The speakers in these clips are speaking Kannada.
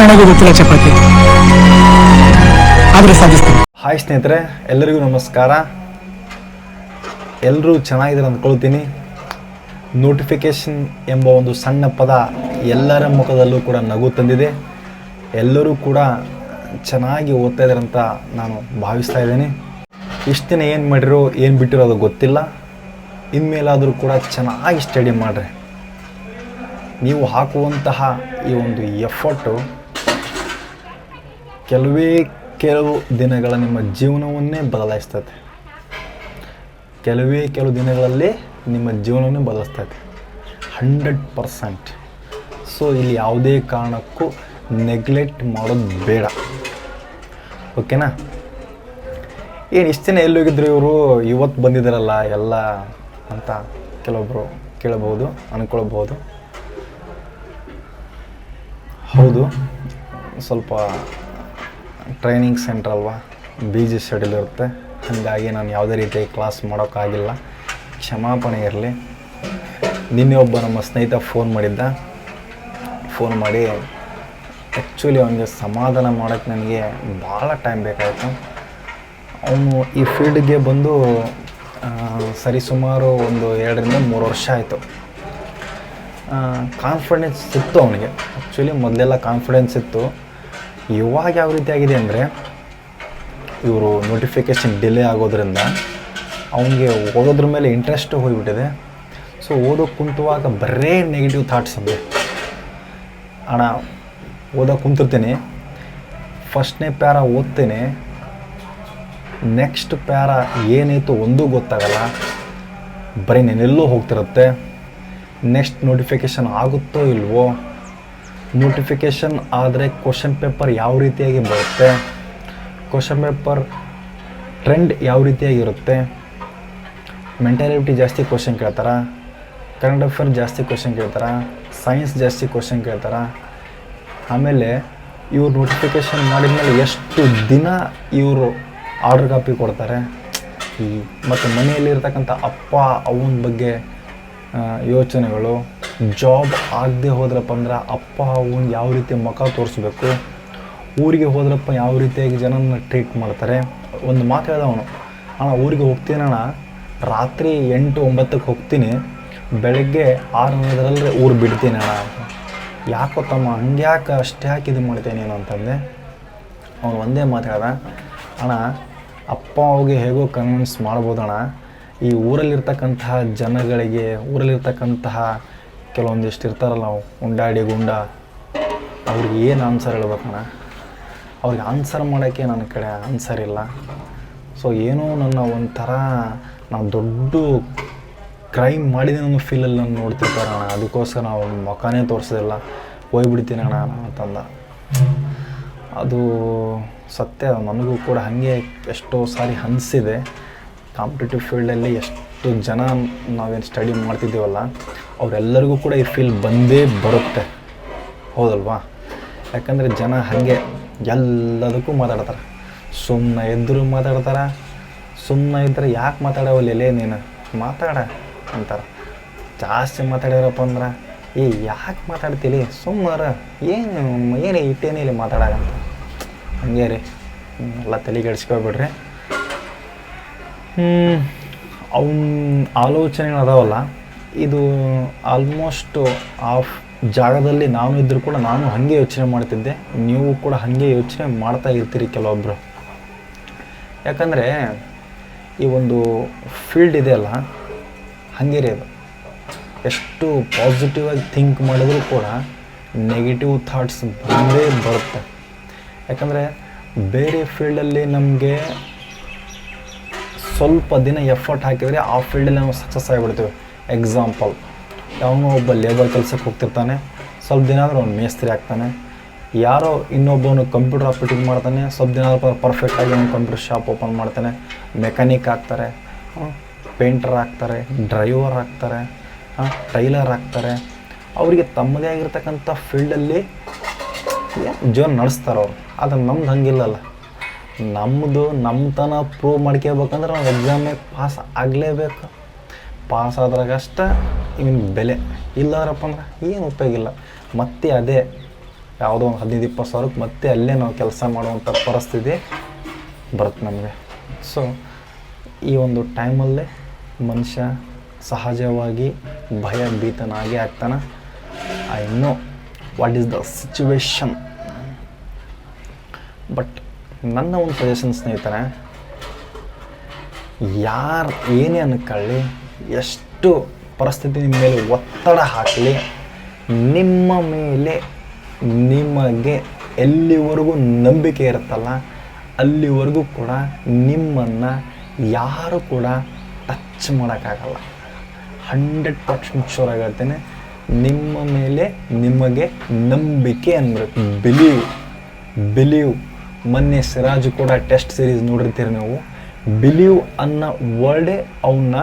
ನನಗೆ ಗೊತ್ತಿಲ್ಲ ಚಪಾತಿ. ಆದ್ರೆ ಸಾಧಿಸ್ತೀನಿ. ಹಾಯ್ ಸ್ನೇಹಿತರೆ ಎಲ್ಲರಿಗೂ ನಮಸ್ಕಾರ. ಎಲ್ಲರೂ ಚೆನ್ನಾಗಿದ್ದಾರೆ ಅಂದ್ಕೊಳ್ತೀನಿ. ನೋಟಿಫಿಕೇಷನ್ ಎಂಬ ಒಂದು ಸಣ್ಣ ಪದ ಎಲ್ಲರ ಮುಖದಲ್ಲೂ ಕೂಡ ನಗು ತಂದಿದೆ. ಎಲ್ಲರೂ ಕೂಡ ಚೆನ್ನಾಗಿ ಓದ್ತಾ ಇದ್ದಾರೆ ಅಂತ ನಾನು ಭಾವಿಸ್ತಾ ಇದ್ದೀನಿ. ಇಷ್ಟು ದಿನ ಏನು ಮಾಡಿರೋ, ಏನು ಬಿಟ್ಟಿರೋ ಅದು ಗೊತ್ತಿಲ್ಲ. ಇನ್ಮೇಲಾದರೂ ಕೂಡ ಚೆನ್ನಾಗಿ ಸ್ಟಡಿ ಮಾಡಿರಿ. ನೀವು ಹಾಕುವಂತಹ ಈ ಒಂದು ಎಫರ್ಟು ಕೆಲವೇ ಕೆಲವು ದಿನಗಳ ನಿಮ್ಮ ಜೀವನವನ್ನೇ ಬದಲಾಯಿಸ್ತದೆ. ಕೆಲವೇ ಕೆಲವು ದಿನಗಳಲ್ಲಿ ನಿಮ್ಮ ಜೀವನವನ್ನೇ ಬದಲಿಸ್ತೈತೆ ಹಂಡ್ರೆಡ್ ಪರ್ಸೆಂಟ್. ಸೊ, ಇಲ್ಲಿ ಯಾವುದೇ ಕಾರಣಕ್ಕೂ ನೆಗ್ಲೆಕ್ಟ್ ಮಾಡೋದು ಬೇಡ. ಓಕೆನಾ? ಏನು ಇಷ್ಟು ದಿನ ಎಲ್ಲೋಗಿದ್ರು ಇವರು? ಇವತ್ತು ಬಂದಿದ್ದಾರಲ್ಲ ಎಲ್ಲ ಅಂತ ಕೆಲವೊಬ್ಬರು ಕೇಳಬಹುದು ಅಂದ್ಕೊಳ್ಬೋದು ಹೌದು, ಸ್ವಲ್ಪ ಟ್ರೈನಿಂಗ್ ಸೆಂಟ್ರ್ ಅಲ್ವಾ? ಬಿಜಿ ಶೆಡ್ಯೂಲ್ ಇರುತ್ತೆ. ಹಾಗಾಗಿ ನಾನು ಯಾವುದೇ ರೀತಿ ಕ್ಲಾಸ್ ಮಾಡೋಕ್ಕಾಗಿಲ್ಲ. ಕ್ಷಮಾಪಣೆ ಇರಲಿ. ನಿನ್ನೆ ಒಬ್ಬ ನಮ್ಮ ಸ್ನೇಹಿತ ಫೋನ್ ಮಾಡಿದ್ದ. ಫೋನ್ ಮಾಡಿ ಆ್ಯಕ್ಚುಲಿ ಅವನಿಗೆ ಸಮಾಧಾನ ಮಾಡೋಕ್ಕೆ ನನಗೆ ಭಾಳ ಟೈಮ್ ಬೇಕಾಯಿತು. ಅವನು ಈ ಫೀಲ್ಡ್ಗೆ ಬಂದು ಸರಿಸುಮಾರು ಒಂದು ಎರಡರಿಂದ ಮೂರು ವರ್ಷ ಆಯಿತು. ಕಾನ್ಫಿಡೆನ್ಸ್ ಇತ್ತು ಅವನಿಗೆ. ಆ್ಯಕ್ಚುಲಿ ಮೊದಲೆಲ್ಲ ಕಾನ್ಫಿಡೆನ್ಸ್ ಇತ್ತು. ಇವಾಗ ಯಾವ ರೀತಿ ಆಗಿದೆ ಅಂದರೆ ಇವರು ನೋಟಿಫಿಕೇಷನ್ ಡಿಲೇ ಆಗೋದ್ರಿಂದ ಅವನಿಗೆ ಓದೋದ್ರ ಮೇಲೆ ಇಂಟ್ರೆಸ್ಟ್ ಹೋಗಿಬಿಟ್ಟಿದೆ. ಸೊ ಓದೋ ಕುಂತುವಾಗ ಬರೇ ನೆಗೆಟಿವ್ ಥಾಟ್ಸ್ ಇದೆ ಅಣ್ಣ, ಓದೋಕೆ ಕುಂತಿರ್ತೀನಿ. ಫಸ್ಟ್ನೇ ಪ್ಯಾರ ಓದ್ತೇನೆ. ನೆಕ್ಸ್ಟ್ ಪ್ಯಾರ ಏನಾಯಿತು ಒಂದೂ ಗೊತ್ತಾಗಲ್ಲ. ಬರೀ ನೆನೆಲ್ಲೂ ಹೋಗ್ತಿರುತ್ತೆ. ನೆಕ್ಸ್ಟ್ ನೋಟಿಫಿಕೇಷನ್ ಆಗುತ್ತೋ ಇಲ್ವೋ ನೋಟಿಫಿಕೇಷನ್ ಆದರೆ ಕ್ವಶನ್ ಪೇಪರ್ ಯಾವ ರೀತಿಯಾಗಿ ಬರುತ್ತೆ? ಕ್ವಶನ್ ಪೇಪರ್ ಟ್ರೆಂಡ್ ಯಾವ ರೀತಿಯಾಗಿರುತ್ತೆ ಮೆಂಟಾಲಿಟಿ ಜಾಸ್ತಿ ಕ್ವಶನ್ ಕೇಳ್ತಾರ? ಕರೆಂಟ್ ಅಫೇರ್ ಜಾಸ್ತಿ ಕ್ವಶನ್ ಕೇಳ್ತಾರ? ಸೈನ್ಸ್ ಜಾಸ್ತಿ ಕ್ವಶನ್ ಕೇಳ್ತಾರ? ಆಮೇಲೆ ಇವ್ರು ನೋಟಿಫಿಕೇಷನ್ ಮಾಡಿದ್ಮೇಲೆ ಎಷ್ಟು ದಿನ ಇವರು ಆರ್ಡರ್ ಕಾಪಿ ಕೊಡ್ತಾರೆ? ಮತ್ತು ಮನೆಯಲ್ಲಿರ್ತಕ್ಕಂಥ ಅಪ್ಪ, ಅವನ ಬಗ್ಗೆ ಯೋಚನೆಗಳು. ಜಾಬ್ ಆಗದೆ ಹೋದ್ರಪ್ಪ ಅಂದ್ರೆ ಅಪ್ಪ, ಅವನ್ ಯಾವ ರೀತಿ ಮುಖ ತೋರಿಸ್ಬೇಕು? ಊರಿಗೆ ಹೋದ್ರಪ್ಪ ಯಾವ ರೀತಿಯಾಗಿ ಜನನ ಟ್ರೀಟ್ ಮಾಡ್ತಾರೆ? ಒಂದು ಮಾತು ಹೇಳ್ದ ಅವನು. ಅಣ್ಣ, ಊರಿಗೆ ಹೋಗ್ತೀನಣ್ಣ ರಾತ್ರಿ ಎಂಟು ಒಂಬತ್ತಕ್ಕೆ ಹೋಗ್ತೀನಿ. ಬೆಳಗ್ಗೆ ಆರು ಊರು ಬಿಡ್ತೀನಿ ಅಣ್ಣ. ಯಾಕೋ ತಮ್ಮ ಹಂಗ್ಯಾಕೆ ಅಷ್ಟೇ ಯಾಕೆ ಇದು ಮಾಡ್ತೇನೆ ಏನು ಅಂತಂದೆ. ಅವನು ಒಂದೇ ಮಾತು ಹೇಳ್ದ. ಅಣ್ಣ, ಅಪ್ಪ ಅವ್ಗೆ ಹೇಗೋ ಕನ್ವಿನ್ಸ್ ಮಾಡ್ಬೋದಣ್ಣ. ಈ ಊರಲ್ಲಿರ್ತಕ್ಕಂತಹ ಜನಗಳಿಗೆ, ಊರಲ್ಲಿರ್ತಕ್ಕಂತಹ ಕೆಲವೊಂದಿಷ್ಟು ಇರ್ತಾರಲ್ಲ ನಾವು ಉಂಡಾಡಿ, ಗುಂಡ, ಅವ್ರಿಗೆ ಏನು ಆನ್ಸರ್ ಹೇಳ್ಬೇಕಣ್ಣ ಅವ್ರಿಗೆ ಆನ್ಸರ್ ಮಾಡೋಕ್ಕೆ ನನ್ನ ಕಡೆ ಆನ್ಸರ್ ಇಲ್ಲ. ಸೊ ಏನೋ ನನ್ನ ಒಂಥರ ನಾನು ದೊಡ್ಡ ಕ್ರೈಮ್ ಮಾಡಿದೆ ಅನ್ನೋ ಫೀಲಲ್ಲಿ ನಾನು ನೋಡ್ತಿರ್ತಾರೆ ಅಣ್ಣ. ಅದಕ್ಕೋಸ್ಕರ ನಾವು ಮುಖಾನೇ ತೋರಿಸೋದಿಲ್ಲ. ಹೋಗ್ಬಿಡ್ತೀನಿ ಅಣ್ಣ ಅಂತಂದ. ಅದು ಸತ್ಯ. ನನಗೂ ಕೂಡ ಹಾಗೆ ಎಷ್ಟೋ ಸಾರಿ ಅನಿಸಿದೆ. ಕಾಂಪಿಟೇಟಿವ್ ಫೀಲ್ಡಲ್ಲಿ ಎಷ್ಟು ಜನ ನಾವೇನು ಸ್ಟಡಿ ಮಾಡ್ತಿದ್ದೀವಲ್ಲ, ಅವರೆಲ್ಲರಿಗೂ ಕೂಡ ಈ ಫೀಲ್ ಬಂದೇ ಬರುತ್ತೆ. ಹೌದಲ್ವಾ? ಯಾಕಂದರೆ ಜನ ಹಾಗೆ ಎಲ್ಲದಕ್ಕೂ ಮಾತಾಡ್ತಾರೆ. ಸುಮ್ಮನೆ ಎದ್ರು ಮಾತಾಡ್ತಾರೆ? ಸುಮ್ಮನೆ ಇದ್ದರೆ ಯಾಕೆ ಮಾತಾಡವಲ್ಲೇ ನೀನು? ಮಾತಾಡ ಅಂತಾರೆ. ಜಾಸ್ತಿ ಮಾತಾಡ್ಯಾರಪ್ಪ ಅಂದ್ರೆ, ಏ, ಯಾಕೆ ಮಾತಾಡ್ತೀಲಿ ಸುಮ್ಮರ, ಏನು ಏನು ಇಲ್ಲಿ ಮಾತಾಡಂತ ಹಂಗೆ ರೀ. ಎಲ್ಲ ತಲೆಗೆಡ್ಸ್ಕೊಬಿಡ್ರಿ. ಅವನ ಆಲೋಚನೆಗಳು ಅದಾವಲ್ಲ, ಇದು ಆಲ್ಮೋಸ್ಟ್ ಆಫ್ ಜಾಗದಲ್ಲಿ ನಾನು ಇದ್ದರೂ ಕೂಡ ನಾನು ಹಾಗೆ ಯೋಚನೆ ಮಾಡ್ತಿದ್ದೆ. ನೀವು ಕೂಡ ಹಾಗೆ ಯೋಚನೆ ಮಾಡ್ತಾ ಇರ್ತೀರಿ ಕೆಲವೊಬ್ಬರು ಯಾಕಂದರೆ ಈ ಒಂದು ಫೀಲ್ಡ್ ಇದೆಯಲ್ಲ ರೀ ಅದು ಎಷ್ಟು ಪಾಸಿಟಿವ್ ಆಗಿ ಥಿಂಕ್ ಮಾಡಿದ್ರೂ ಕೂಡ ನೆಗೆಟಿವ್ ಥಾಟ್ಸ್ ಬಂದೇ ಬರುತ್ತೆ. ಯಾಕಂದರೆ ಬೇರೆ ಫೀಲ್ಡಲ್ಲಿ ನಮಗೆ ಸ್ವಲ್ಪ ದಿನ ಎಫರ್ಟ್ ಹಾಕಿದರೆ ಆ ಫೀಲ್ಡಲ್ಲಿ ನಾವು ಸಕ್ಸಸ್ ಆಗಿಬಿಡ್ತೀವಿ. ಎಕ್ಸಾಂಪಲ್ ಯಾವನೋ ಒಬ್ಬ ಲೇಬರ್ ಕೆಲಸಕ್ಕೆ ಹೋಗ್ತಿರ್ತಾನೆ, ಸ್ವಲ್ಪ ದಿನ ಆದರೂ ಅವ್ನು ಮೇಸ್ತ್ರಿ ಆಗ್ತಾನೆ. ಯಾರೋ ಇನ್ನೊಬ್ಬನು ಕಂಪ್ಯೂಟರ್ ಆಪ್ರೇಟಿಂಗ್ ಮಾಡ್ತಾನೆ, ಸ್ವಲ್ಪ ದಿನ ಆದ್ರೂ ಪರ್ಫೆಕ್ಟಾಗಿ ಅವ್ನು ಕಂಪ್ಯೂಟರ್ ಶಾಪ್ ಓಪನ್ ಮಾಡ್ತಾನೆ. ಮೆಕ್ಯಾನಿಕ್ ಆಗ್ತಾರೆ ಪೇಂಟರ್ ಆಗ್ತಾರೆ ಡ್ರೈವರ್ ಆಗ್ತಾರೆ ಟೈಲರ್ ಆಗ್ತಾರೆ. ಅವರಿಗೆ ತಮ್ಮದೇ ಆಗಿರ್ತಕ್ಕಂಥ ಫೀಲ್ಡಲ್ಲಿ ಜೀವನ ನಡೆಸ್ತಾರೆ ಅವ್ರು. ಆದರೆ ನಮ್ದು ಹಂಗಿಲ್ಲಲ್ಲ. ನಮ್ಮದು ನಮ್ಮತನ ಪ್ರೂವ್ ಮಾಡ್ಕೋಬೇಕಂದ್ರೆ ನಾವು ಎಕ್ಸಾಮಿಗೆ ಪಾಸ್ ಆಗಲೇಬೇಕು. ಪಾಸ್ ಆದ್ರಾಗಷ್ಟ ಇವನ್ ಬೆಲೆ. ಇಲ್ಲಾರಪ್ಪ ಅಂದ್ರೆ ಏನು ಉಪಯೋಗ ಇಲ್ಲ. ಮತ್ತೆ ಅದೇ ಯಾವುದೋ ಒಂದು ಹದಿನೈದು, ಇಪ್ಪತ್ತು ಸಾವಿರಕ್ಕೆ ಮತ್ತೆ ಅಲ್ಲೇ ನಾವು ಕೆಲಸ ಮಾಡುವಂಥ ಪರಿಸ್ಥಿತಿ ಬರುತ್ತೆ ನಮಗೆ. ಸೊ ಈ ಒಂದು ಟೈಮಲ್ಲೇ ಮನುಷ್ಯ ಸಹಜವಾಗಿ ಭಯ ಭೀತನಾಗಿ ಆಗ್ತಾನೆ. I know what is the situation but ನನ್ನ ಒಂದು ಸಜೆಷನ್ ಸ್ನೇಹಿತರೆ, ಯಾರು ಏನೇ ಅನ್ಕೊಳ್ಳಿ ಎಷ್ಟು ಪರಿಸ್ಥಿತಿ ನಿಮ್ಮ ಮೇಲೆ ಒತ್ತಡ ಹಾಕಲಿ, ನಿಮ್ಮ ಮೇಲೆ ನಿಮಗೆ ಎಲ್ಲಿವರೆಗೂ ನಂಬಿಕೆ ಇರುತ್ತಲ್ಲ, ಅಲ್ಲಿವರೆಗೂ ಕೂಡ ನಿಮ್ಮನ್ನು ಯಾರು ಕೂಡ ಟಚ್ ಮಾಡೋಕ್ಕಾಗಲ್ಲ. ಹಂಡ್ರೆಡ್ ಪರ್ಸೆಂಟ್ ಶೋರ್ ಆಗಿರ್ತೇನೆ ನಿಮ್ಮ ಮೇಲೆ ನಿಮಗೆ ನಂಬಿಕೆ ಅನ್ಬೇಕು ಬಿಲೀವ್ ಬಿಲೀವ್ ಮೊನ್ನೆ ಸಿರಾಜ್ ಕೂಡ ಟೆಸ್ಟ್ ಸೀರೀಸ್ ನೋಡಿರ್ತೀರಿ ನೀವು. ಬಿಲೀವ್ ಅನ್ನೋ ವರ್ಡೇ ಅವನ್ನ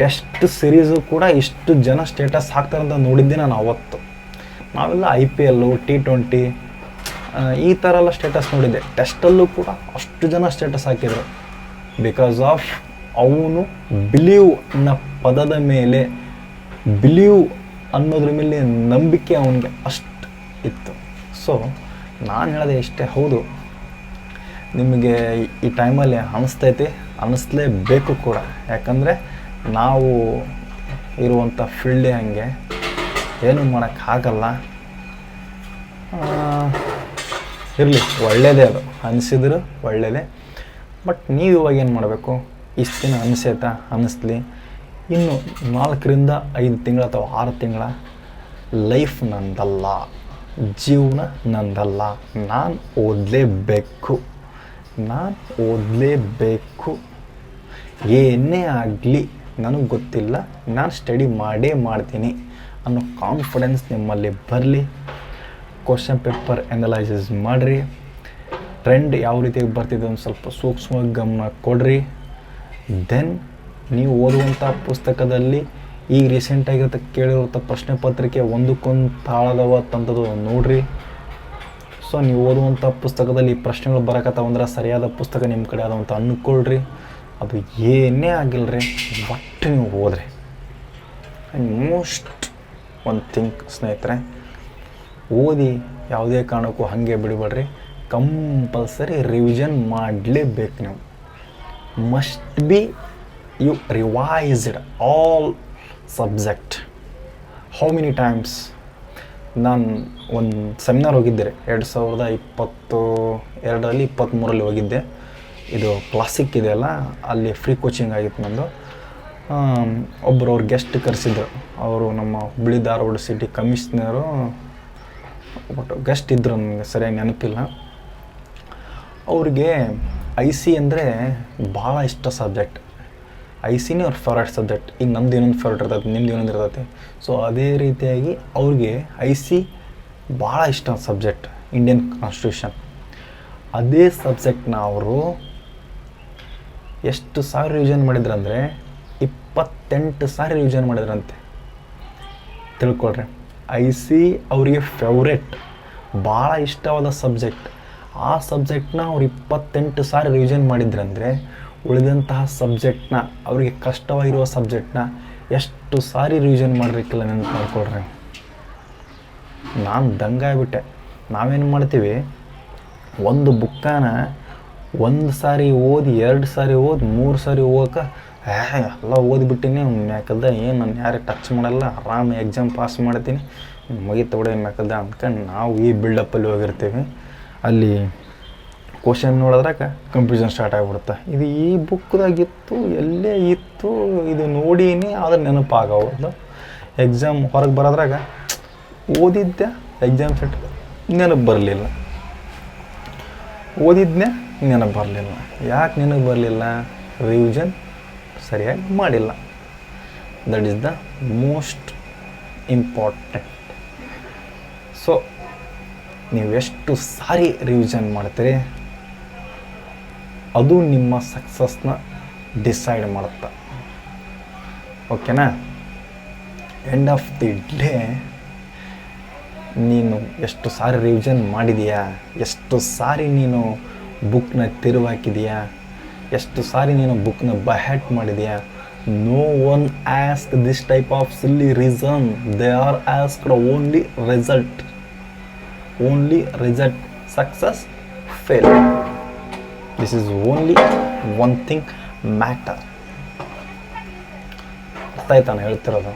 ಟೆಸ್ಟ್ ಸಿರೀಸು ಕೂಡ ಇಷ್ಟು ಜನ ಸ್ಟೇಟಸ್ ಹಾಕ್ತಾರಂತ ನೋಡಿದ್ದೆ ನಾನು ಅವತ್ತು. ನಾವೆಲ್ಲ I P L T twenty ಈ ಥರ ಎಲ್ಲ ಸ್ಟೇಟಸ್ ನೋಡಿದ್ದೆ. ಟೆಸ್ಟಲ್ಲೂ ಕೂಡ ಅಷ್ಟು ಜನ ಸ್ಟೇಟಸ್ ಹಾಕಿದರು. ಬಿಕಾಸ್ ಆಫ್ ಅವನು ಬಿಲೀವ್ ಅನ್ನೋ ಪದದ ಮೇಲೆ ಬಿಲೀವ್ ಅನ್ನೋದ್ರ ಮೇಲೆ ನಂಬಿಕೆ ಅವನಿಗೆ ಅಷ್ಟು ಇತ್ತು. ಸೊ ನಾನು ಹೇಳೋದು ಎಷ್ಟೇ ಹೌದು. ನಿಮಗೆ ಈ- ಟೈಮಲ್ಲಿ ಅನಿಸ್ತೈತಿ ಅನ್ನಿಸ್ಲೇಬೇಕು ಕೂಡ. ಯಾಕಂದರೆ ನಾವು ಇರುವಂಥ ಫೀಲ್ಡೇ ಹಂಗೆ ಏನು ಮಾಡೋಕ್ಕಾಗಲ್ಲ ಇರಲಿ ಒಳ್ಳೆಯದೇ ಅದು. ಅನಿಸಿದ್ರು ಒಳ್ಳೆಯದೇ ಬಟ್ ನೀವು ಇವಾಗ ಏನು ಮಾಡಬೇಕು? ಇಷ್ಟು ದಿನ ಅನಿಸೈತಾ ಅನ್ನಿಸ್ಲಿ ಇನ್ನು ನಾಲ್ಕರಿಂದ ಐದು ತಿಂಗಳ ಅಥವಾ ಆರು ತಿಂಗಳ ಲೈಫ್ ನಂದಲ್ಲ. ಜೀವನ ನಂದಲ್ಲ, ನಾನು ಓದಲೇಬೇಕು ನಾನು ಓದಲೇಬೇಕು. ಏನೇ ಆಗಲಿ, ನನಗೆ ಗೊತ್ತಿಲ್ಲ, ನಾನು ಸ್ಟಡಿ ಮಾಡೇ ಮಾಡ್ತೀನಿ ಅನ್ನೋ ಕಾನ್ಫಿಡೆನ್ಸ್ ನಿಮ್ಮಲ್ಲಿ ಬರಲಿ. ಕ್ವಶನ್ ಪೇಪರ್ ಎನಲೈಸಸ್ ಮಾಡಿರಿ. ಟ್ರೆಂಡ್ ಯಾವ ರೀತಿಯಾಗಿ ಬರ್ತಿದೆ ಒಂದು ಸ್ವಲ್ಪ ಸೂಕ್ಷ್ಮವಾಗಿ ಗಮನ ಕೊಡ್ರಿ. ದೆನ್ ನೀವು ಓದುವಂಥ ಪುಸ್ತಕದಲ್ಲಿ ಈಗ ರೀಸೆಂಟಾಗಿರತ್ತ ಕೇಳಿರುವಂಥ ಪ್ರಶ್ನೆ ಪತ್ರಿಕೆ ಒಂದಕ್ಕೊಂದು ತಾಳದವ ತಂದದು ನೋಡ್ರಿ. ಸೊ ನೀವು ಓದುವಂಥ ಪುಸ್ತಕದಲ್ಲಿ ಈ ಪ್ರಶ್ನೆಗಳು ಬರಕತ್ತಾವಂದ್ರೆ ಸರಿಯಾದ ಪುಸ್ತಕ ನಿಮ್ಮ ಕಡೆ ಅದಾವಂತ ಅಂದ್ಕೊಳ್ರಿ ಅದು ಏನೇ ಆಗಿಲ್ಲರಿ ಒಟ್ಟು ನೀವು ಓದ್ರಿ. ಆ್ಯಂಡ್ ಮೋಸ್ಟ್ ಒಂದು ಥಿಂಕ್ ಸ್ನೇಹಿತರೆ, ಓದಿ ಯಾವುದೇ ಕಾರಣಕ್ಕೂ ಹಾಗೆ ಬಿಡಬೇಡ್ರಿ. ಕಂಪಲ್ಸರಿ ರಿವಿಷನ್ ಮಾಡಲೇಬೇಕು ನೀವು. Must be you revised all subject. How many times ನಾನು ಒಂದು ಸೆಮಿನಾರ್ ಹೋಗಿದ್ದೆ, ಎರಡು ಸಾವಿರದ ಇಪ್ಪತ್ತು, ಎರಡರಲ್ಲಿ ಇಪ್ಪತ್ತ್ಮೂರಲ್ಲಿ ಹೋಗಿದ್ದೆ. ಇದು ಕ್ಲಾಸಿಕ್ ಇದೆಯಲ್ಲ ಅಲ್ಲಿ ಫ್ರೀ ಕೋಚಿಂಗ್ ಆಗಿತ್ತು ನಂದು. ಒಬ್ಬರು ಅವ್ರು ಗೆಸ್ಟ್ ಕರೆಸಿದ್ರು. ಅವರು ನಮ್ಮ Hubli Dharwad city commissioner but guest ಇದ್ದರು ನನಗೆ ಸರಿಯಾಗಿ ನೆನಪಿಲ್ಲ. ಅವ್ರಿಗೆ ಐ ಸಿ ಅಂದರೆ ಭಾಳ ಇಷ್ಟ ಸಬ್ಜೆಕ್ಟ್. ಐ ಸಿನೇ ಅವ್ರ ಫೇವ್ರೇಟ್ ಸಬ್ಜೆಕ್ಟ್. ಈಗ ನಮ್ದು ಇನ್ನೊಂದು ಫೇವ್ರೇಟ್ ಇರ್ತೈತೆ ನಿಮ್ದು ಇನ್ನೊಂದು ಇರ್ತೈತೆ ಸೊ ಅದೇ ರೀತಿಯಾಗಿ ಅವ್ರಿಗೆ ಐ ಸಿ ಭಾಳ ಇಷ್ಟ ಸಬ್ಜೆಕ್ಟ್ ಇಂಡಿಯನ್ ಕಾನ್ಸ್ಟಿಟ್ಯೂಷನ್ ಅದೇ ಸಬ್ಜೆಕ್ಟ್ನ ಅವರು ಎಷ್ಟು ಸಾರಿ ರಿವಿಷನ್ ಮಾಡಿದ್ರಂದರೆ ಇಪ್ಪತ್ತೆಂಟು ಸಾರಿ ರಿವಿಷನ್ ಮಾಡಿದ್ರಂತೆ. ತಿಳ್ಕೊಳ್ರಿ. ಐ ಸಿ ಅವರಿಗೆ ಫೇವ್ರೆಟ್ ಭಾಳ ಇಷ್ಟವಾದ ಸಬ್ಜೆಕ್ಟ್. ಆ ಸಬ್ಜೆಕ್ಟ್ನ ಅವ್ರು ಇಪ್ಪತ್ತೆಂಟು ಸಾರಿ ರಿವಿಷನ್ ಮಾಡಿದ್ರಂದರೆ ಉಳಿದಂತಹ ಸಬ್ಜೆಕ್ಟ್ನ ಅವರಿಗೆ ಕಷ್ಟವಾಗಿರುವ ಸಬ್ಜೆಕ್ಟ್ನ ಎಷ್ಟು ಸಾರಿ ರಿವಿಷನ್ ಮಾಡಿರಿಕ್ಕಿಲ್ಲ ನೆನಪು ಮಾಡ್ಕೊಳ್ರಿ. ನಾನು ದಂಗಾಗ್ಬಿಟ್ಟೆ ನಾವೇನು ಮಾಡ್ತೀವಿ? ಒಂದು ಬುಕ್ಕಾನ ಒಂದು ಸಾರಿ ಓದಿ, ಎರಡು ಸಾರಿ ಓದಿ, ಮೂರು ಸಾರಿ ಓದಕ್ಕೆ ಏ, ಎಲ್ಲ ಓದಿಬಿಟ್ಟಿನಿ, ಮ್ಯಾಕಲ್ದ ಏನು ನಾನು ಯಾರೇ ಟಚ್ ಮಾಡಲ್ಲ, ಆರಾಮ ಎಕ್ಸಾಮ್ ಪಾಸ್ ಮಾಡ್ತೀನಿ. ಮುಗಿತ ಬಿಡ ಮ್ಯಾಕಲ್ದ ಅಂದ್ಕೊಂಡು ನಾವು ಈ ಬಿಲ್ಡಪ್ಪಲ್ಲಿ ಹೋಗಿರ್ತೀವಿ. ಅಲ್ಲಿ ಕ್ವಶನ್ ನೋಡಿದ್ರಾಗ ಕನ್ಫ್ಯೂಷನ್ ಸ್ಟಾರ್ಟ್ ಆಗಿಬಿಡುತ್ತೆ. ಇದು ಈ ಬುಕ್ದಾಗಿತ್ತು ಎಲ್ಲೇ ಇತ್ತು, ಇದು ನೋಡೀನಿ, ಆದ್ರೆ ನೆನಪಾಗವಲ್ದು. ಎಕ್ಸಾಮ್ ಹೊರಗೆ ಬರೋದ್ರಾಗ ಓದಿದ್ದೆ ಎಕ್ಸಾಮ್ ಸೆಟ್ ನೆನಪು ಬರಲಿಲ್ಲ. ಓದಿದ್ನೆ, ನೆನಪು ಬರಲಿಲ್ಲ. ಯಾಕೆ ನೆನಪು ಬರಲಿಲ್ಲ? ರಿವಿಷನ್ ಸರಿಯಾಗಿ ಮಾಡಿಲ್ಲ. That is the most important so ನೀವು ಎಷ್ಟು ಸಾರಿ ರಿವಿಷನ್ ಮಾಡ್ತೀರಿ? ಅದು ನಿಮ್ಮ ಸಕ್ಸಸ್ನ ಡಿಸೈಡ್ ಮಾಡುತ್ತೆ. ಓಕೆನಾ ಎಂಡ್ ಆಫ್ ದಿ ಡೇ ನೀನು ಎಷ್ಟು ಸಾರಿ ರಿವಿಷನ್ ಮಾಡಿದೀಯಾ? ಎಷ್ಟು ಸಾರಿ ನೀನು ಬುಕ್ನ ತಿರುವಾಕಿದೆಯಾ? ಎಷ್ಟು ಸಾರಿ ನೀನು ಬುಕ್ನ ಬಹ್ಯಾಟ್ ಮಾಡಿದೀಯಾ? No one ask this type of silly reason they are asked only result only result success fail this is only one thing matter ಅರ್ಥ ಹೇಳ್ತಿರೋದು?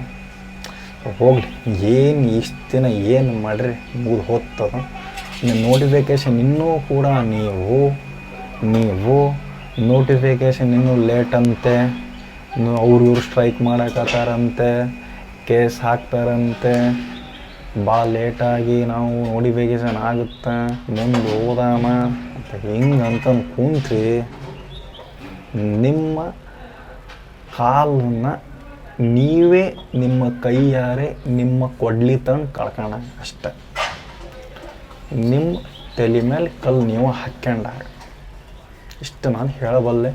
ಹೋಗಲಿ, ಏನು ಇಷ್ಟು ದಿನ ಏನು ಮಾಡ್ರಿ ಮುಗಿದು ಹೋಗ್ತದ. ಇನ್ನು ನೋಟಿಫಿಕೇಷನ್ ಇನ್ನೂ ಕೂಡ ನೀವು ನೀವು ನೋಟಿಫಿಕೇಶನ್ ಇನ್ನೂ ಲೇಟ್ ಅಂತೆ ಅವ್ರು ಇವ್ರು ಸ್ಟ್ರೈಕ್ ಮಾಡೋಕತ್ತಾರಂತೆ ಕೇಸ್ ಹಾಕ್ತಾರಂತೆ ಭಾಳ ಲೇಟಾಗಿ ನಾವು ನೋಟಿಫಿಕೇಷನ್ ಆಗುತ್ತೆ ಮುಂದೆ ಓದಾಮ ಹಿಂಗೆ ಅಂತಂದು ಕೂತ್ರಿ ನಿಮ್ಮ ಕಾಲನ್ನು, ನೀವೇ ನಿಮ್ಮ ಕೈಯಾರೆ, ನಿಮ್ಮ ಕೊಡ್ಲಿ ತಂದು ಕಳ್ಕೊಂಡ ಅಷ್ಟೆ. ನಿಮ್ಮ ತಲೆ ಮೇಲೆ ಕಲ್ಲು ನೀವು ಹಾಕ್ಕೊಂಡಾಗ ಇಷ್ಟು ನಾನು ಹೇಳಬಲ್ಲೆ.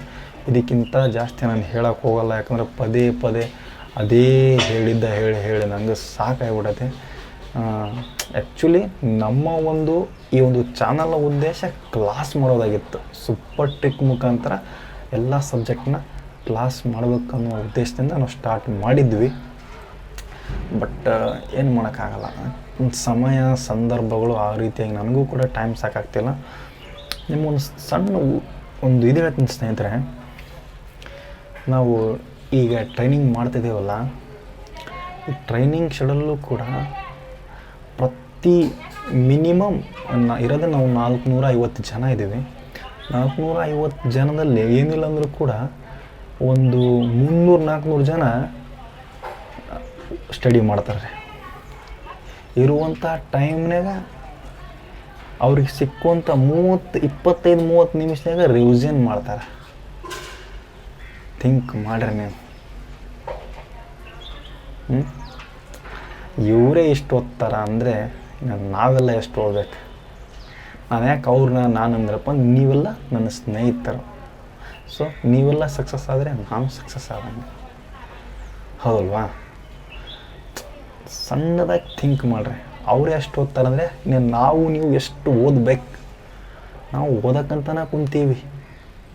ಇದಕ್ಕಿಂತ ಜಾಸ್ತಿ ನಾನು ಹೇಳಕ್ಕೆ ಹೋಗಲ್ಲ. ಯಾಕಂದ್ರೆ ಪದೇ ಪದೇ ಅದೇ ಹೇಳಿದ್ದ ಹೇಳಿ ಹೇಳಿ ನನಗೆ ಸಾಕಾಗ್ಬಿಡತ್ತೆ. ಆ್ಯಕ್ಚುಲಿ ನಮ್ಮ ಒಂದು, ಈ ಒಂದು ಚಾನಲ್ನ ಉದ್ದೇಶ ಕ್ಲಾಸ್ ಮಾಡೋದಾಗಿತ್ತು. ಸೂಪರ್ ಟ್ರಿಕ್ ಮುಖಾಂತರ ಎಲ್ಲ ಸಬ್ಜೆಕ್ಟ್ನ ಕ್ಲಾಸ್ ಮಾಡಬೇಕನ್ನೋ ಉದ್ದೇಶದಿಂದ ನಾವು ಸ್ಟಾರ್ಟ್ ಮಾಡಿದ್ವಿ. ಬಟ್ ಏನು ಮಾಡೋಕ್ಕಾಗಲ್ಲ. ಸಮಯ, ಸಂದರ್ಭಗಳು ಆ ರೀತಿಯಾಗಿ ನನಗೂ ಕೂಡ ಟೈಮ್ ಸಾಕಾಗ್ತಿಲ್ಲ. ನಿಮಗೊಂದು ಸಣ್ಣ ಒಂದು ಇದು ಹೇಳ್ತೀನಿ ಸ್ನೇಹಿತರೆ. ನಾವು ಈಗ ಟ್ರೈನಿಂಗ್ ಮಾಡ್ತಿದ್ದೇವಲ್ಲ, ಈ ಟ್ರೈನಿಂಗ್ ಶೆಡಲ್ಲೂ ಕೂಡ ಪ್ರತಿ ಮಿನಿಮಮ್ ಇರೋದೇ ನಾವು ನಾಲ್ಕುನೂರ ಐವತ್ತು ಜನ ಇದ್ದೀವಿ. ನಾಲ್ಕುನೂರ ಐವತ್ತು ಜನದಲ್ಲಿ ಏನಿಲ್ಲ ಅಂದರೂ ಕೂಡ ಒಂದು ಮುನ್ನೂರು, ನಾಲ್ಕುನೂರು ಜನ ಸ್ಟಡಿ ಮಾಡ್ತಾರೆ. ಇರುವಂಥ ಟೈಮ್ನಾಗ ಅವ್ರಿಗೆ ಸಿಕ್ಕುವಂಥ ಮೂವತ್ತು, ಇಪ್ಪತ್ತೈದು, ಮೂವತ್ತು ನಿಮಿಷದಾಗ ರಿವಿಷನ್ ಮಾಡ್ತಾರೆ. ಥಿಂಕ್ ಮಾಡ್ರಿ ನೀವು. ಹ್ಞೂ ಇವರೇ ಇಷ್ಟು ಓದ್ತಾರ ಅಂದರೆ ನಾವೆಲ್ಲ ಎಷ್ಟು ಓದ್ಬೇಕು? ನಾನು ಯಾಕೆ ಅವ್ರನ್ನ ನಾನು ಅಂದ್ರಪ್ಪ ನೀವೆಲ್ಲ ನನ್ನ ಸ್ನೇಹಿತರು. ಸೊ ನೀವೆಲ್ಲ ಸಕ್ಸಸ್ ಆದರೆ ನಾನು ಸಕ್ಸಸ್ ಆದಂಗೆ. ಹೌದಲ್ವಾ? ಸಣ್ಣದಾಗಿ ಥಿಂಕ್ ಮಾಡ್ರಿ. ಅವ್ರು ಎಷ್ಟು ಓದ್ತಾರಂದರೆ ಇನ್ನು ನಾವು ನೀವು ಎಷ್ಟು ಓದ್ಬೇಕು? ನಾವು ಓದಕ್ಕಂತನ ಕುಂತೀವಿ.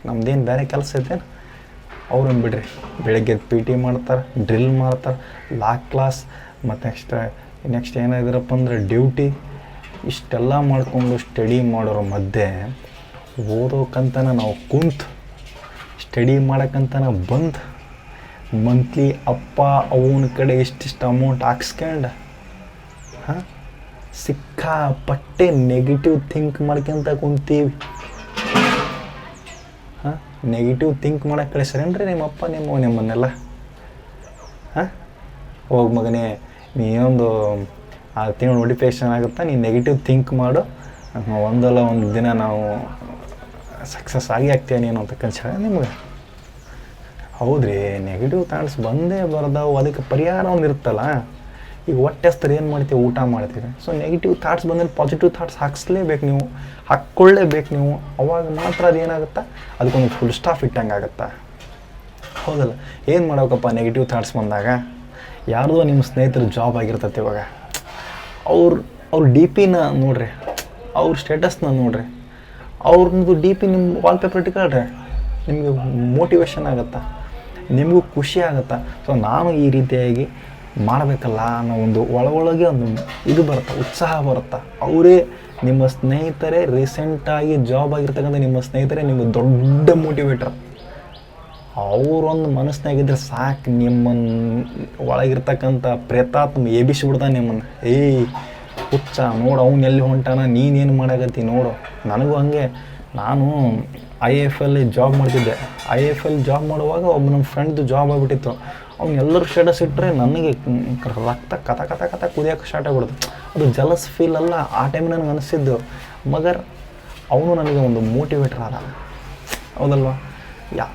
ನಮ್ದೇನು ಬೇರೆ ಕೆಲಸ ಇದೆ ಅವ್ರನ್ನ ಬಿಡ್ರಿ. ಬೆಳಗ್ಗೆ ಪಿ ಟಿ ಮಾಡ್ತಾರೆ ಡ್ರಿಲ್ ಮಾಡ್ತಾರೆ ಲಾ ಕ್ಲಾಸ್ ಮತ್ತು ನೆಕ್ಸ್ಟ್ ನೆಕ್ಸ್ಟ್ ಏನಾಗಿದ್ರಪ್ಪ ಅಂದ್ರೆ ಡ್ಯೂಟಿ ಇಷ್ಟೆಲ್ಲ ಮಾಡಿಕೊಂಡು ಸ್ಟಡಿ ಮಾಡೋರ ಮಧ್ಯೆ ಓದೋಕ್ಕಂತನ ನಾವು ಕುಂತು ಸ್ಟಡಿ ಮಾಡೋಕ್ಕಂತನ ಬಂದು ಮಂತ್ಲಿ ಅಪ್ಪ ಅವನ ಕಡೆ ಎಷ್ಟಿಷ್ಟು ಅಮೌಂಟ್ ಹಾಕ್ಸ್ಕೊಂಡು ಹಾಂ, ಸಿಕ್ಕಾಪಟ್ಟೆ ನೆಗೆಟಿವ್ ಥಿಂಕ್ ಮಾಡ್ಕೊಂತ ಕುಂತೀವಿ. ಹಾಂ ನೆಗೆಟಿವ್ ಥಿಂಕ್ ಮಾಡೋಕ್ಕೆ ಕಳಿಸ್ರೇನ್ರಿ ನಿಮ್ಮಪ್ಪ ನಿಮ್ಮ ನಿಮ್ಮನ್ನೆಲ್ಲ? ಹಾಂ, ಹೋಗಿ ಮಗನೇ ನೀನೊಂದು, ಆ ತಿಂಗಳು ನೋಟಿಫಿಕೇಶನ್ ಆಗುತ್ತೆ, ನೀನು ನೆಗೆಟಿವ್ ಥಿಂಕ್ ಮಾಡು. ಒಂದಲ್ಲ ಒಂದು ದಿನ ನಾವು ಸಕ್ಸಸ್ ಆಗಿ ಆಗ್ತೀಯ ಅಂತ ಕನ್ಸ ನಿಮ್ಗೆ. ಹೌದ್ರಿ ನೆಗೆಟಿವ್ ಥಾಟ್ಸ್ ಬಂದೇ ಬರ್ದಾವು, ಅದಕ್ಕೆ ಪರಿಹಾರ ಒಂದು ಇರುತ್ತಲ್ಲ. ಈಗ ಹೊಟ್ಟೆ ಏನು ಮಾಡ್ತೀವಿ ಊಟ ಮಾಡ್ತೀವಿ ಸೊ ನೆಗೆಟಿವ್ ಥಾಟ್ಸ್ ಬಂದಲ್ಲಿ ಪಾಸಿಟಿವ್ ಥಾಟ್ಸ್ ಹಾಕ್ಸ್ಲೇಬೇಕು ನೀವು. ಹಾಕ್ಕೊಳ್ಳೇಬೇಕು ನೀವು. ಅವಾಗ ಮಾತ್ರ ಅದು ಏನಾಗುತ್ತಾ? ಅದಕ್ಕೊಂದು ಫುಲ್ ಸ್ಟಾಫ್ ಇಟ್ಟಂಗೆ ಆಗುತ್ತಾ ಹೌದಲ್ಲ. ಏನು ಮಾಡಬೇಕಪ್ಪ ನೆಗೆಟಿವ್ ಥಾಟ್ಸ್ ಬಂದಾಗ? ಯಾರ್ದೋ ನಿಮ್ಮ ಸ್ನೇಹಿತರ ಜಾಬ್ ಆಗಿರ್ತೈತೆ ಇವಾಗ. ಅವ್ರ ಅವ್ರ ಡಿ ಪಿನ ನೋಡ್ರಿ. ಅವ್ರ ಸ್ಟೇಟಸ್ನ ನೋಡ್ರಿ. ಅವ್ರದ್ದು ಡಿ ಪಿ ನಿಮ್ಮ ವಾಲ್ಪೇಪರ್ ಇಟ್ಕೊಳ್ರಿ. ನಿಮಗೆ ಮೋಟಿವೇಶನ್ ಆಗುತ್ತಾ? ನಿಮಗೂ ಖುಷಿ ಆಗುತ್ತಾ? ಸೊ ನಾನು ಈ ರೀತಿಯಾಗಿ ಮಾಡಬೇಕಲ್ಲ ಅನ್ನೋ ಒಂದು ಒಳಗೊಳಗೆ ಒಂದು ಇದು ಬರುತ್ತೆ? ಉತ್ಸಾಹ ಬರುತ್ತೆ? ಅವರೇ ನಿಮ್ಮ ಸ್ನೇಹಿತರೇ ರೀಸೆಂಟಾಗಿ ಜಾಬ್ ಆಗಿರ್ತಕ್ಕಂಥ ನಿಮ್ಮ ಸ್ನೇಹಿತರೇ ನಿಮ್ಮ ದೊಡ್ಡ ಮೋಟಿವೇಟರ್ ಅವ್ರೊಂದು ಮನಸ್ಸಿನಾಗಿದ್ರೆ ಸಾಕು ನಿಮ್ಮನ್ನು ಒಳಗಿರ್ತಕ್ಕಂಥ ಪ್ರೇತಾತ್ಮ ಎಬ್ಬಿಸಿಬಿಡ್ತಾನೆ ನಿಮ್ಮನ್ನು. ಏಯ್, ಹುಚ್ಚ, ನೋಡು ಅವ್ನು ಎಲ್ಲಿ ಹೊಂಟಾನ, ನೀನೇನು ಮಾಡಾಕತ್ತಿ ನೋಡು. ನನಗೂ ಹಂಗೆ. ನಾನು ಐ ಎಫ್ ಎಲ್ಲಿ ಜಾಬ್ ಮಾಡ್ತಿದ್ದೆ. ಐ ಎಫ್ ಎಲ್ ಜಾಬ್ ಮಾಡುವಾಗ ಒಬ್ಬ ನಮ್ಮ ಫ್ರೆಂಡ್ದು ಜಾಬ್ ಆಗಿಬಿಟ್ಟಿತ್ತು. ಅವ್ನು ಎಲ್ಲರೂ ಸ್ಟೇಟಸ್ ಇಟ್ಟರೆ ನನಗೆ ರಕ್ತ ಕತ ಕತ ಕತ ಕುದಿಯೋಕೆ ಸ್ಟಾರ್ಟ್ ಆಗ್ಬಿಡ್ತು. ಅದು ಜಲಸ್ ಫೀಲ್ ಅಲ್ಲ, ಆ ಟೈಮ್ ನನಗೆ ಅನಿಸಿದ್ದು. ಮಗರ್, ಅವನು ನನಗೆ ಒಂದು ಮೋಟಿವೇಟರ್ ಆದ. ಹೌದಲ್ವಾ? ಯಾ,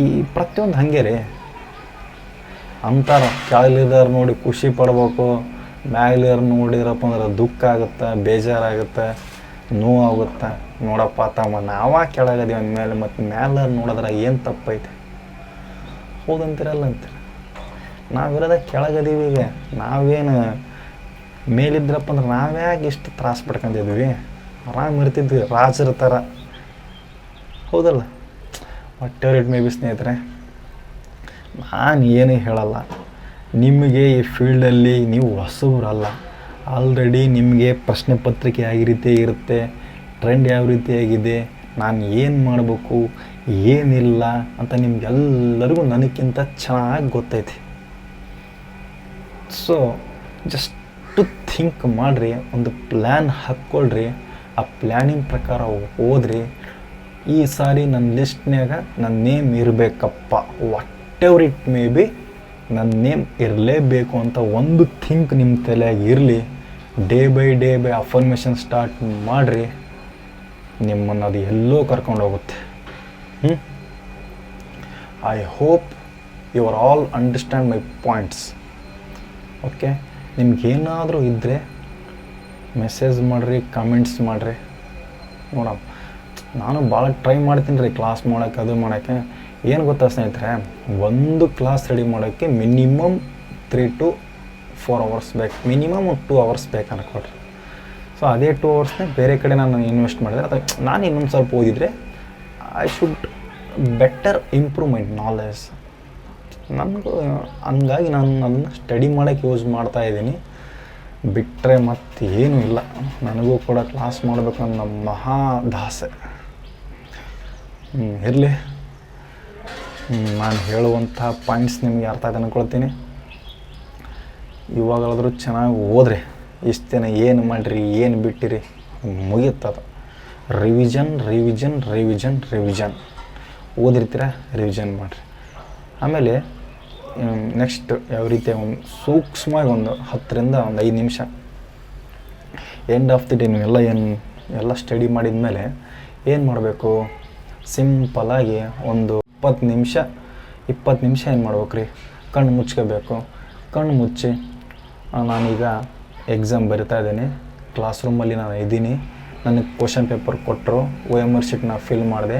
ಈ ಪ್ರತಿಯೊಂದು ಹಾಗೆ ರೀ ಅಂತಾರ ಕೆಳಗಿದಾರ ನೋಡಿ ಖುಷಿ ಪಡ್ಬೇಕು ಮ್ಯಾಗ್ಲಿದಾರ ನೋಡಿರಪ್ಪ ಅಂದ್ರೆ ದುಃಖ ಆಗುತ್ತೆ, ಬೇಜಾರಾಗುತ್ತೆ ನೋವಾಗುತ್ತೆ ನೋಡಪ್ಪ ತಮ್ಮ, ನಾವ ಕೆಳಗದೀವಿ ಅಂದಮೇಲೆ ಮತ್ತು ಮ್ಯಾಲವ್ರು ನೋಡಿದ್ರೆ ಏನು ತಪ್ಪೈತೆ? ಹೌದಂತೀರಲ್ಲ ಅಂತೀರ? ನಾವಿರೋದ ಕೆಳಗದೀವಿ ಈಗ. ನಾವೇನು ಮೇಲಿದ್ರಪ್ಪ ಅಂದ್ರೆ ನಾವ್ಯಾಕೆ ಇಷ್ಟು ತ್ರಾಸ ಪಡ್ಕೊಂಡಿದ್ವಿ. ಆರಾಮ ಇರ್ತಿದ್ವಿ, ರಾಜರ ಥರ. ಹೌದಲ್ಲ? ವಾಟ್ ಇಟ್ ಮೇ ಬಿ ಸ್ನೇಹಿತರೆ, ನಾನು ಏನು ಹೇಳಲ್ಲ. ನಿಮಗೆ ಈ ಫೀಲ್ಡಲ್ಲಿ ನೀವು ಹೊಸಬ್ರಲ್ಲ. ಆಲ್ರೆಡಿ ನಿಮಗೆ ಪ್ರಶ್ನೆ ಪತ್ರಿಕೆ ಯಾವ ರೀತಿ ಇರುತ್ತೆ, ಟ್ರೆಂಡ್ ಯಾವ ರೀತಿಯಾಗಿದೆ ನಾನು ಏನು ಮಾಡಬೇಕು, ಏನಿಲ್ಲ ಅಂತ ನಿಮಗೆಲ್ಲರಿಗೂ ನನಗಿಂತ ಚೆನ್ನಾಗಿ ಗೊತ್ತೈತಿ. ಸೊ ಜಸ್ಟು ಥಿಂಕ್ ಮಾಡಿರಿ, ಒಂದು ಪ್ಲ್ಯಾನ್ ಹಾಕ್ಕೊಳ್ರಿ. ಆ ಪ್ಲ್ಯಾನಿಂಗ್ ಪ್ರಕಾರ ಹೋದ್ರಿ. ಈ ಸಾರಿ ನನ್ನ ಲಿಸ್ಟ್ನ್ಯಾಗ ನನ್ನ ನೇಮ್ ಇರಬೇಕಪ್ಪ. Whatever it may be ನನ್ನ ನೇಮ್ ಇರಲೇಬೇಕು ಅಂತ ಒಂದು ಥಿಂಕ್ ನಿಮ್ಮ ತಲೆಯಾಗಿ ಇರಲಿ. Day by day by affirmation start ಮಾಡಿರಿ. ನಿಮ್ಮನ್ನು ಅದು ಎಲ್ಲೋ ಕರ್ಕೊಂಡು ಹೋಗುತ್ತೆ. ಹ್ಞೂ I hope you are all understand my points okay ನಿಮ್ಗೇನಾದರೂ ಇದ್ದರೆ ಮೆಸೇಜ್ ಮಾಡಿರಿ ಕಮೆಂಟ್ಸ್ ಮಾಡಿರಿ. ನೋಡೋಣ ನಾನು ಭಾಳ ಟ್ರೈ ಮಾಡ್ತೀನಿ ರೀ ಕ್ಲಾಸ್ ಮಾಡೋಕ್ಕೆ ಅದು ಮಾಡೋಕ್ಕೆ. ಏನು ಗೊತ್ತಾ ಸ್ನೇಹಿತರೆ, ಒಂದು ಕ್ಲಾಸ್ ರೆಡಿ ಮಾಡೋಕ್ಕೆ minimum three to four hours ಬೇಕು. ಮಿನಿಮಮ್ ಟೂ ಅವರ್ಸ್ ಬೇಕು ಅನ್ಕೊಡ್ರಿ ಸೊ ಅದೇ ಟೂ ಅವರ್ಸ್ನೇ ಬೇರೆ ಕಡೆ ನಾನು ಇನ್ವೆಸ್ಟ್ ಮಾಡಿದ್ರೆ, ಅಥವಾ ನಾನು ಇನ್ನೊಂದು ಸ್ವಲ್ಪ ಓದಿದರೆ I should better improvement knowledge ನನಗೂ, ಹಂಗಾಗಿ ನಾನು ಅದನ್ನು ಸ್ಟಡಿ ಮಾಡೋಕ್ಕೆ ಯೂಸ್ ಮಾಡ್ತಾ ಇದ್ದೀನಿ. ಬಿಟ್ಟರೆ ಮತ್ತೇನೂ ಇಲ್ಲ. ನನಗೂ ಕೂಡ ಕ್ಲಾಸ್ ಮಾಡಬೇಕು ಅನ್ನೋ ಮಹಾದಾಸೆ ಇರಲಿ. ನಾನು ಹೇಳುವಂಥ ಪಾಯಿಂಟ್ಸ್ ನಿಮಗೆ ಅರ್ಥ ಆಯ್ತು ಅನ್ಕೊಳ್ತೀನಿ. ಇವಾಗಲಾದರೂ ಚೆನ್ನಾಗಿ ಓದ್ರಿ. ಇಷ್ಟು ದಿನ ಏನು ಮಾಡಿರಿ, ಏನು ಬಿಟ್ಟಿರಿ ಮುಗಿಯುತ್ತದು ರಿವಿಷನ್ ರಿವಿಷನ್ ರಿವಿಷನ್ ರಿವಿಷನ್ ಓದಿರ್ತೀರ ರಿವಿಷನ್ ಮಾಡಿರಿ. ಆಮೇಲೆ ನೆಕ್ಸ್ಟ್ ಯಾವ ರೀತಿ ಒಂದು ಸೂಕ್ಷ್ಮವಾಗಿ ಒಂದು ಹತ್ತರಿಂದ ಒಂದು ಐದು ನಿಮಿಷ. ಎಂಡ್ ಆಫ್ ದಿ ಡೇ ನೀವು ಎಲ್ಲ ಏನು, ಎಲ್ಲ ಸ್ಟಡಿ ಮಾಡಿದ ಮೇಲೆ ಏನು ಮಾಡಬೇಕು? ಸಿಂಪಲಾಗಿ ಒಂದು ಇಪ್ಪತ್ತು ನಿಮಿಷ ಇಪ್ಪತ್ತು ನಿಮಿಷ ಏನು ಮಾಡ್ಬೇಕು ರೀ ಕಣ್ಣು ಮುಚ್ಕೋಬೇಕು. ಕಣ್ಣು ಮುಚ್ಚಿ ನಾನೀಗ ಎಕ್ಸಾಮ್ ಬರಿತಾ ಇದ್ದೀನಿ. ಕ್ಲಾಸ್ ರೂಮಲ್ಲಿ ನಾನು ಇದ್ದೀನಿ. ನನಗೆ ಕ್ವಶನ್ ಪೇಪರ್ ಕೊಟ್ಟರು ಒ ಎಂ ಆರ್ ಶೀಟ್ನ ಫಿಲ್ ಮಾಡಿದೆ.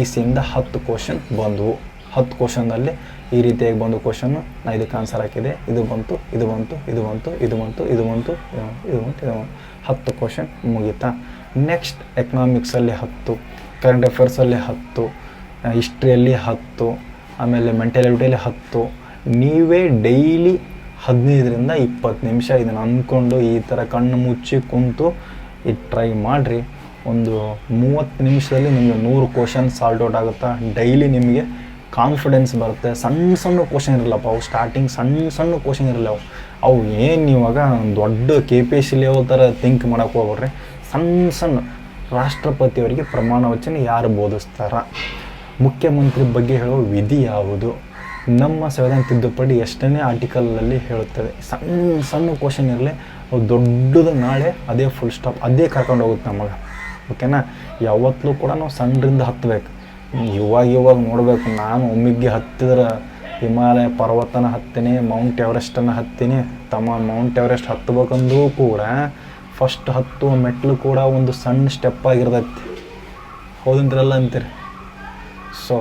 ಐಸಿಯಿಂದ ಹತ್ತು ಕ್ವಶನ್ ಬಂದವು. ಹತ್ತು ಕ್ವಶನ್ನಲ್ಲಿ ಈ ರೀತಿಯಾಗಿ ಬಂದು ಕ್ವಶನ್ನು ನಾನು ಇದಕ್ಕೆ ಆನ್ಸರ್ ಹಾಕಿದೆ. ಇದು ಬಂತು ಇದು ಬಂತು ಇದು ಬಂತು ಇದು ಬಂತು ಇದು ಬಂತು, ಇದು ಬಂತು ಇದು ಬಂತು ಹತ್ತು ಕ್ವಶನ್ ಮುಗೀತಾ. ನೆಕ್ಸ್ಟ್ ಎಕನಾಮಿಕ್ಸಲ್ಲಿ ಹತ್ತು. ಕರೆಂಟ್ ಅಫೇರ್ಸಲ್ಲಿ ಹತ್ತು ಹಿಸ್ಟ್ರಿಯಲ್ಲಿ ಹತ್ತು, ಆಮೇಲೆ ಮೆಂಟಾಲಿಟಿಯಲ್ಲಿ ಹತ್ತು. ನೀವೇ ಡೈಲಿ ಹದಿನೈದರಿಂದ ಇಪ್ಪತ್ತು ನಿಮಿಷ ಇದನ್ನು ಅಂದ್ಕೊಂಡು ಈ ಥರ ಕಣ್ಣು ಮುಚ್ಚಿ ಕುಂತು ಇದು ಟ್ರೈ ಮಾಡಿರಿ. ಒಂದು ಮೂವತ್ತು ನಿಮಿಷದಲ್ಲಿ ನಿಮಗೆ ನೂರು ಕ್ವಶನ್ ಸಾಲ್ಟ್ ಔಟ್ ಆಗುತ್ತಾ? ಡೈಲಿ ನಿಮಗೆ ಕಾನ್ಫಿಡೆನ್ಸ್ ಬರುತ್ತೆ. ಸಣ್ಣ ಸಣ್ಣ ಕ್ವಶನ್ ಇರಲ್ಲಪ್ಪ, ಅವು ಸ್ಟಾರ್ಟಿಂಗ್ ಸಣ್ಣ ಸಣ್ಣ ಕ್ವಶನ್ ಇರಲ್ಲ ಅವು. ಅವು ಏನು ಇವಾಗ ದೊಡ್ಡ K P S C level ಥರ ಥಿಂಕ್ ಮಾಡೋಕೆ ಹೋಗ್ಬಿಡ್ರಿ. ಸಣ್ಣ ಸಣ್ಣ ರಾಷ್ಟ್ರಪತಿಯವರಿಗೆ ಪ್ರಮಾಣ ವಚನ ಯಾರು ಬೋಧಿಸ್ತಾರ? ಮುಖ್ಯಮಂತ್ರಿ ಬಗ್ಗೆ ಹೇಳುವ ವಿಧಿ ಯಾವುದು? ನಮ್ಮ ಸಂವಿಧಾನ ತಿದ್ದುಪಡಿ ಎಷ್ಟನೇ ಆರ್ಟಿಕಲಲ್ಲಿ ಹೇಳುತ್ತದೆ. ಸಣ್ಣ ಸಣ್ಣ ಕ್ವಶನ್ ಇರಲಿ ಅವು ದೊಡ್ಡದು ನಾಳೆ ಅದೇ ಫುಲ್ ಸ್ಟಾಪ್ ಅದೇ ಕರ್ಕೊಂಡು ಹೋಗುತ್ತೆ ನಮಗೆ. ಓಕೆನಾ ಯಾವತ್ತೂ ಕೂಡ ನಾವು ಸಣ್ಣರಿಂದ ಹತ್ತಬೇಕು ಇವಾಗ ಇವಾಗ ನೋಡಬೇಕು. ನಾನು ಒಮ್ಮಿಗೆ ಹತ್ತಿದ್ರೆ ಹಿಮಾಲಯ ಪರ್ವತನ ಹತ್ತೀನಿ, ಮೌಂಟ್ ಎವರೆಸ್ಟನ್ನು ಹತ್ತೀನಿ. ತಮ್ಮ ಮೌಂಟ್ ಎವರೆಸ್ಟ್ ಹತ್ತಬೇಕಂದ್ರೂ ಕೂಡ ಫಸ್ಟ್ ಹತ್ತು ಮೆಟ್ಲು ಕೂಡ ಒಂದು ಸಣ್ಣ ಸ್ಟೆಪ್ ಆಗಿರ್ತೈತಿ. ಹೋದಂತಿರಲ್ಲ ಅಂತೀರಿ? ಸೊ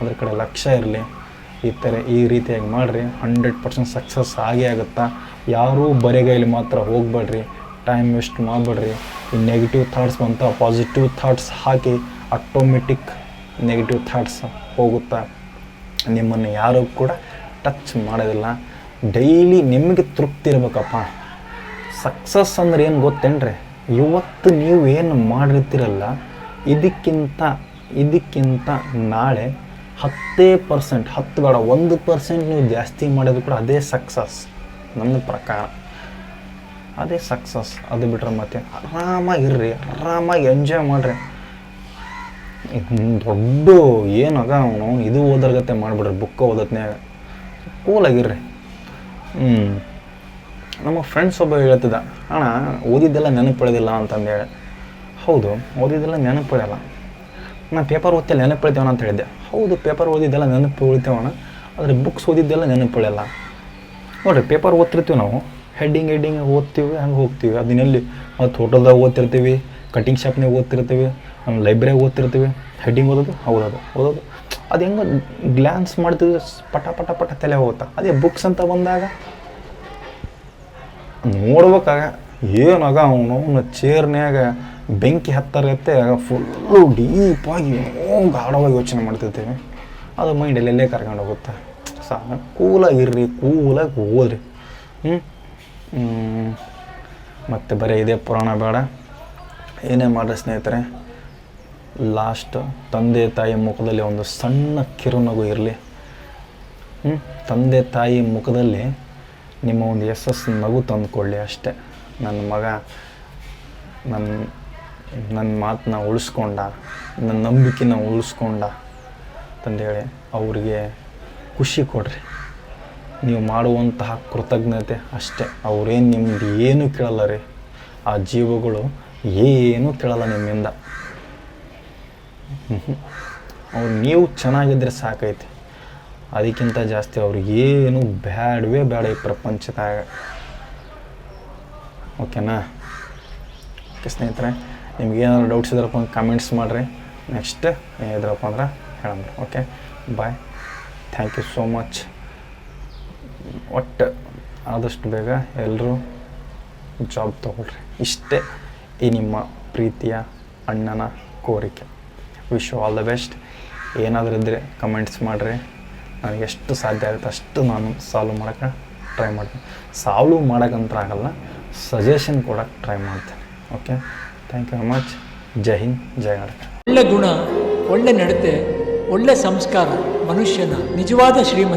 ಅದ್ರ ಕಡೆ ಲಕ್ಷ್ಯ ಇರಲಿ. ಈ ಥರ ಈ ರೀತಿಯಾಗಿ ಮಾಡಿರಿ. ಹಂಡ್ರೆಡ್ ಪರ್ಸೆಂಟ್ ಸಕ್ಸಸ್ ಆಗೇ ಆಗುತ್ತಾ. ಯಾರೂ ಬರೆಗೈಲಿ ಮಾತ್ರ ಹೋಗ್ಬೇಡ್ರಿ. ಟೈಮ್ ವೇಸ್ಟ್ ಮಾಡಬೇಡ್ರಿ. ಈ ನೆಗೆಟಿವ್ ಥಾಟ್ಸ್ ಬಂತ ಪಾಸಿಟಿವ್ ಥಾಟ್ಸ್ ಹಾಕಿ ಆಟೋಮೆಟಿಕ್ ನೆಗೆಟಿವ್ ಥಾಟ್ಸ್ ಹೋಗುತ್ತಾ. ನಿಮ್ಮನ್ನು ಯಾರೂ ಕೂಡ ಟಚ್ ಮಾಡೋದಿಲ್ಲ. ಡೈಲಿ ನಿಮಗೆ ತೃಪ್ತಿ ಇರಬೇಕಪ್ಪ. ಸಕ್ಸಸ್ ಅಂದ್ರೆ ಏನು ಗೊತ್ತೇನ್ರಿ? ಇವತ್ತು ನೀವು ಏನು ಮಾಡಿರ್ತೀರಲ್ಲ, ಇದಕ್ಕಿಂತ ಇದಕ್ಕಿಂತ ನಾಳೆ ಹತ್ತೇ ಪರ್ಸೆಂಟ್ ಹತ್ತು ಬೇಡ, ಒಂದು ಪರ್ಸೆಂಟ್ ನೀವು ಜಾಸ್ತಿ ಮಾಡೋದು ಕೂಡ ಅದೇ ಸಕ್ಸಸ್ ನನ್ನ ಪ್ರಕಾರ. ಅದೇ ಸಕ್ಸಸ್ ಅದು ಬಿಟ್ರೆ ಮತ್ತೆ ಆರಾಮಾಗಿರ್ರಿ ಆರಾಮಾಗಿ ಎಂಜಾಯ್ ಮಾಡಿರಿ. ದೊಡ್ಡ ಏನಾಗ ಅವನು? ಇದು ಓದರ್ಗತ್ತೆ ಮಾಡಿಬಿಡ್ರಿ ಬುಕ್ ಓದತ್ನ್ಯಾಗ ಕೂಲಾಗಿರ್ರಿ ಹ್ಞೂ ನಮ್ಮ ಫ್ರೆಂಡ್ಸ್ ಒಬ್ಬ ಹೇಳ್ತಿದ್ದ, ಅಣ್ಣ, ಓದಿದ್ದೆಲ್ಲ ನೆನಪುಳಿದಿಲ್ಲ ಅಂತಂದೇಳಿ. ಹೌದು, ಓದಿದ್ದೆಲ್ಲ ನೆನಪುಳಿಯಲ್ಲ ನಾನು ಪೇಪರ್ ಓದ್ತಿಲ್ಲ ನೆನಪುಳಿತೇವಣ ಅಂತ ಹೇಳಿದ್ದೆ. ಹೌದು ಪೇಪರ್ ಓದಿದ್ದೆಲ್ಲ ನೆನಪು ಉಳಿತೇವಣ ಆದರೆ ಬುಕ್ಸ್ ಓದಿದ್ದೆಲ್ಲ ನೆನಪು ಪಡೆಯಲ್ಲ ನೋಡಿರಿ ಪೇಪರ್ ಓದ್ತಿರ್ತೀವಿ ನಾವು. ಹೆಡ್ಡಿಂಗ್ ಹೆಡ್ಡಿಂಗ್ ಓದ್ತೀವಿ, ಹಂಗೆ ಹೋಗ್ತೀವಿ. ಅದನ್ನೆಲ್ಲಿ ಮತ್ತು ಹೋಟೆಲ್ದಾಗ ಓದ್ತಿರ್ತೀವಿ ಕಟಿಂಗ್ ಶಾಪ್ನಾಗ ಓದ್ತಿರ್ತೀವಿ, ನಮ್ಮ ಲೈಬ್ರರಿ ಓದ್ತಿರ್ತೀವಿ. ಹೆಡ್ಡಿಂಗ್ ಓದೋದು ಹೌದದು ಓದೋದು ಅದು. ಹೆಂಗೆ ಗ್ಲ್ಯಾನ್ಸ್ ಮಾಡ್ತಿದ್ರೆ ಪಟ ಪಟ ಪಟ ತಲೆ ಹೋಗುತ್ತಾ. ಅದೇ ಬುಕ್ಸ್ ಅಂತ ಬಂದಾಗ ನೋಡ್ಬೇಕಾಗ ಏನಾಗ ಅವನು ಅವನ ಚೇರ್ನ್ಯಾಗ ಬೆಂಕಿ ಹತ್ತರತ್ತೆ ಫುಲ್ಲು ಡೀಪಾಗಿ ಏನೋ ಗಾಢವಾಗಿ ಯೋಚನೆ ಮಾಡ್ತಿರ್ತೀವಿ. ಅದು ಮೈಂಡಲ್ಲಿ ಎಲ್ಲೆಲ್ಲೇ ಕರ್ಕೊಂಡು ಹೋಗುತ್ತೆ. ಸಾ ಕೂಲಾಗಿರ್ರಿ, ಕೂಲಾಗಿ ಓದ್ರಿ ಹ್ಞೂ ಮತ್ತು ಬರೀ ಇದೇ ಪುರಾಣ ಬೇಡ. ಏನೇ ಮಾಡ್ರಿ ಸ್ನೇಹಿತರೆ ಲಾಸ್ಟ್ ತಂದೆ ತಾಯಿ ಮುಖದಲ್ಲಿ ಒಂದು ಸಣ್ಣ ಕಿರುನಗು ಇರಲಿ. ತಂದೆ ತಾಯಿ ಮುಖದಲ್ಲಿ ನಿಮ್ಮ ಒಂದು ಯಶಸ್ಸು ನಗು ತಂದುಕೊಳ್ಳಿ ಅಷ್ಟೇ. ನನ್ನ ಮಗ ನನ್ನ ನನ್ನ ಮಾತನ್ನ ಉಳಿಸ್ಕೊಂಡ ನನ್ನ ನಂಬಿಕೆನ ಉಳಿಸ್ಕೊಂಡ ಅಂತಂದೇಳಿ ಅವರಿಗೆ ಖುಷಿ ಕೊಡ್ರಿ. ನೀವು ಮಾಡುವಂತಹ ಕೃತಜ್ಞತೆ ಅಷ್ಟೇ. ಅವ್ರೇನು ನಿಮ್ದು ಏನೂ ಕೇಳಲ್ಲ ರೀ. ಆ ಜೀವಗಳು ಏನೂ ಕೇಳಲ್ಲ ನಿಮ್ಮಿಂದ. ಅವ್ರು ನೀವು ಚೆನ್ನಾಗಿದ್ದರೆ ಸಾಕೈತಿ. ಅದಕ್ಕಿಂತ ಜಾಸ್ತಿ ಅವ್ರಿಗೇನು ಬ್ಯಾಡವೇ ಬೇಡ ಈ ಪ್ರಪಂಚದಾಗ. ಓಕೆನಾ? ಓಕೆ ಸ್ನೇಹಿತರೆ, ನಿಮ್ಗೆ ಏನಾದ್ರು ಡೌಟ್ಸ್ ಇದ್ರಪ್ಪ ಕಮೆಂಟ್ಸ್ ಮಾಡಿರಿ. ನೆಕ್ಸ್ಟ್ ಏನಿದ್ರಪ್ಪ ಅಂದ್ರೆ ಹೇಳೋಣ. Okay bye thank you so much ಒಟ್ಟು ಆದಷ್ಟು ಬೇಗ ಎಲ್ಲರೂ ಜಾಬ್ ತೊಗೊಳ್ರಿ. ಇಷ್ಟೇ ಈ ನಿಮ್ಮ ಪ್ರೀತಿಯ ಅಣ್ಣನ ಕೋರಿಕೆ. ವಿಶ್ ಆಲ್ ದ ಬೆಸ್ಟ್ ಏನಾದರೂ ಇದ್ದರೆ ಕಮೆಂಟ್ಸ್ ಮಾಡಿರಿ. ನನಗೆ ಎಷ್ಟು ಸಾಧ್ಯ ಆಗುತ್ತೆ ಅಷ್ಟು ನಾನು ಸಾಲ್ವ್ ಮಾಡೋಕ್ಕೆ ಟ್ರೈ ಮಾಡ್ತೀನಿ. ಸಾಲ್ವ್ ಮಾಡೋಕ್ಕಂತ ಆಗಲ್ಲ ಸಜೆಷನ್ ಕೊಡೋಕ್ಕೆ ಟ್ರೈ ಮಾಡ್ತೇನೆ. Okay thank you very much ಜೈ ಹಿಂದ್ ಜೈ ಕರ್ನಾಟಕ ಒಳ್ಳೆ ಗುಣ, ಒಳ್ಳೆ ನಡತೆ, ಒಳ್ಳೆ ಸಂಸ್ಕಾರ, ಮನುಷ್ಯನ ನಿಜವಾದ ಶ್ರೀಮಂತ